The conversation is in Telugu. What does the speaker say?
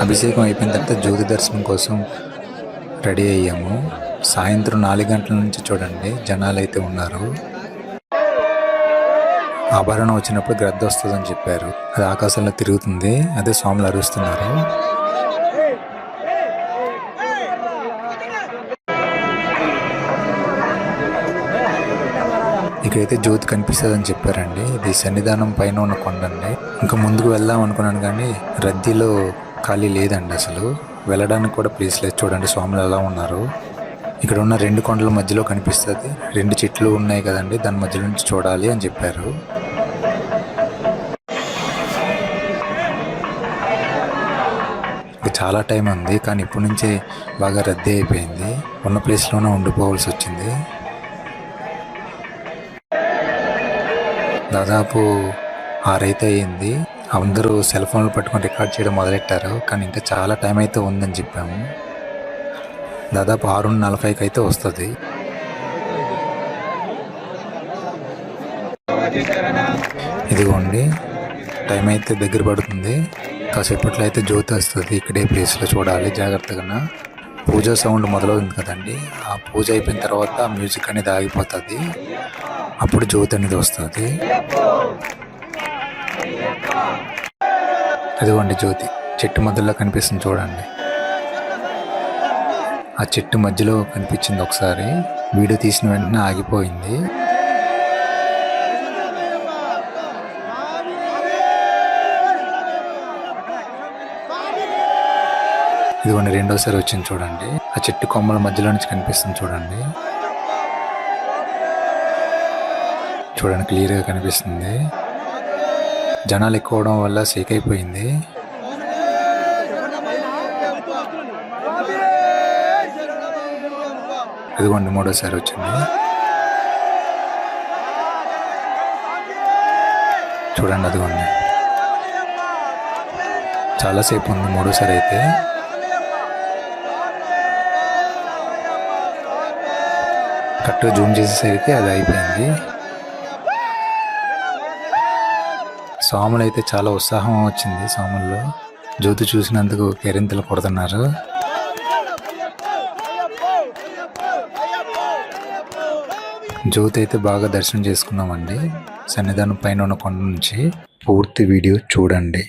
అభిషేకం అయిపోయిన తర్వాత జ్యోతి దర్శనం కోసం రెడీ అయ్యాము. సాయంత్రం నాలుగు గంటల నుంచి చూడండి జనాలు అయితే ఉన్నారు. ఆభరణం వచ్చినప్పుడు గ్రద్ద వస్తుందని చెప్పారు. అది ఆకాశంలో తిరుగుతుంది. అదే స్వాములు అరుస్తున్నారు. ఇక్కడైతే జ్యోతి కనిపిస్తుంది అని చెప్పారండి. ఇది సన్నిధానం పైన ఉన్న కొండ అండి ఇంకా ముందుకు వెళ్దాం అనుకున్నాను కానీ రద్దీలో ఖాళీ లేదండి అసలు. వెళ్ళడానికి కూడా ప్లేస్ లేదు చూడండి స్వాములు ఎలా ఉన్నారు. ఇక్కడ ఉన్న రెండు కొండల మధ్యలో కనిపిస్తుంది. రెండు చెట్లు ఉన్నాయి కదండి దాని మధ్య నుంచి చూడాలి అని చెప్పారు. చాలా టైం ఉంది కానీ ఇప్పటి నుంచే బాగా రద్దీ అయిపోయింది. ఉన్న ప్లేస్లోనే ఉండిపోవాల్సి వచ్చింది. దాదాపు ఆరైతే అయింది అందరూ సెల్ ఫోన్లు పట్టుకొని రికార్డ్ చేయడం మొదలెట్టారు. కానీ ఇంకా చాలా టైం అయితే ఉందని చెప్పాము. దాదాపు ఆరు నలభైకి అయితే వస్తుంది. ఇదిగోండి. టైం అయితే దగ్గర పడుతుంది. కాసేపట్లో అయితే జ్యోతి వస్తుంది. ఇక్కడే ప్లేస్లో చూడాలి. జాగ్రత్తగా పూజ సౌండ్ మొదలవుతుంది కదండి. ఆ పూజ అయిపోయిన తర్వాత మ్యూజిక్ అనేది ఆగిపోతుంది. అప్పుడు జ్యోతి అనేది వస్తుంది. అదిగోండి జ్యోతి చెట్టు మధ్యలో కనిపిస్తుంది చూడండి. ఆ చెట్టు మధ్యలో కనిపించింది ఒకసారి. వీడియో తీసిన వెంటనే ఆగిపోయింది. ఇదిగోండి రెండోసారి వచ్చింది చూడండి. ఆ చెట్టు కొమ్మల మధ్యలో నుంచి కనిపిస్తుంది చూడండి. చూడండి క్లియర్గా కనిపిస్తుంది. జనాలు ఎక్కువ అవడం వల్ల సేక్ అయిపోయింది. ఇదిగోండి మూడోసారి వచ్చింది. చూడండి అదిగోండి. చాలాసేపు ఉంది మూడోసారి అయితే. కరెక్ట్గా జూమ్ చేసేసరికి అది అయిపోయింది. స్వాములు అయితే చాలా ఉత్సాహం వచ్చింది స్వాముల్లో జ్యోతి చూసినందుకు కేరింతలు కొడుతున్నారు. జ్యోతి అయితే బాగా దర్శనం చేసుకున్నామండి. సన్నిధానం పైన ఉన్న కొండ నుంచి పూర్తి వీడియో చూడండి.